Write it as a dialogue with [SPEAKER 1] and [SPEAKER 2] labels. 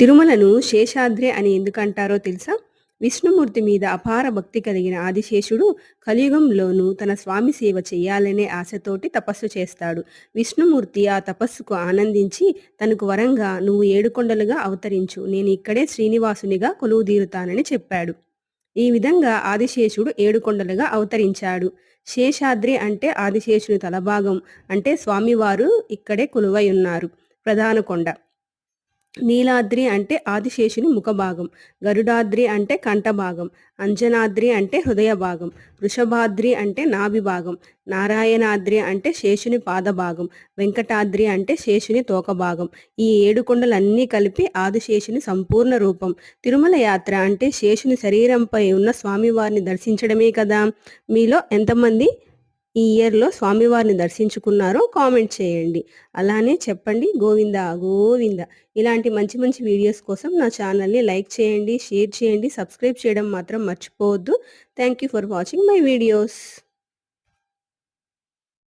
[SPEAKER 1] తిరుమలను శేషాద్రి అని ఎందుకంటారో తెలుసా? విష్ణుమూర్తి మీద అపార భక్తి కలిగిన ఆదిశేషుడు కలియుగంలోనూ తన స్వామి సేవ చేయాలనే ఆశతోటి తపస్సు చేస్తాడు. విష్ణుమూర్తి ఆ తపస్సుకు ఆనందించి తనకు వరంగా నువ్వు ఏడుకొండలుగా అవతరించు నేను ఇక్కడే శ్రీనివాసునిగా కొలువుదీరుతానని చెప్పాడు. ఈ విధంగా ఆదిశేషుడు ఏడుకొండలుగా అవతరించాడు. శేషాద్రి అంటే ఆదిశేషుని తలభాగం అంటే స్వామివారు ఇక్కడే కొలువై ఉన్నారు. ప్రధాన కొండ. నీలాద్రి అంటే ఆదిశేషుని ముఖభాగం గరుడాద్రి అంటే కంఠభాగం అంజనాద్రి అంటే హృదయ భాగం వృషభాద్రి అంటే నాభి భాగం నారాయణాద్రి అంటే శేషుని పాదభాగం వెంకటాద్రి అంటే శేషుని తోకభాగం. ఈ ఏడు కొండలన్నీ కలిపి ఆదిశేషుని సంపూర్ణ రూపం. తిరుమల యాత్ర అంటే శేషుని శరీరంపై ఉన్న స్వామివారిని దర్శించడమే కదా? మీలో ఎంతమంది ఈ ఇయర్లో స్వామివారిని దర్శించుకున్నారో కామెంట్ చేయండి. అలానే చెప్పండి గోవింద గోవింద. ఇలాంటి మంచి మంచి వీడియోస్ కోసం నా ఛానల్ని లైక్ చేయండి షేర్ చేయండి సబ్స్క్రైబ్ చేయడం మాత్రం మర్చిపోవద్దు. Thank you for watching my videos